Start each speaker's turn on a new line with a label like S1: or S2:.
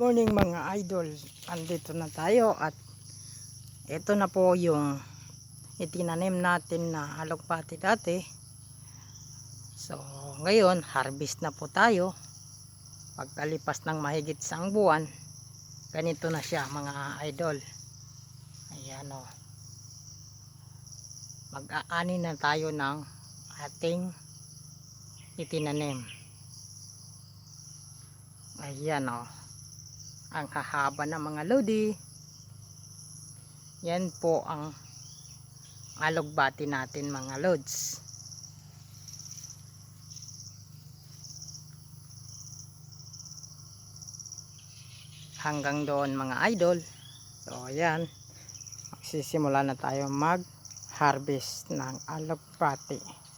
S1: morning mga idol. Andito na tayo at ito na po yung itinanim natin na alokpati dati. So ngayon harvest na po tayo. Pagkalipas ng mahigit isang buwan ganito na siya mga idol. Ayan o mag-aani na tayo ng ating itinanim. Ayan o ang hahaba ng mga lodi. Yan po ang alugbati natin mga lods. Hanggang doon mga idol. So ayan. Magsisimula na tayo mag harvest ng alugbati.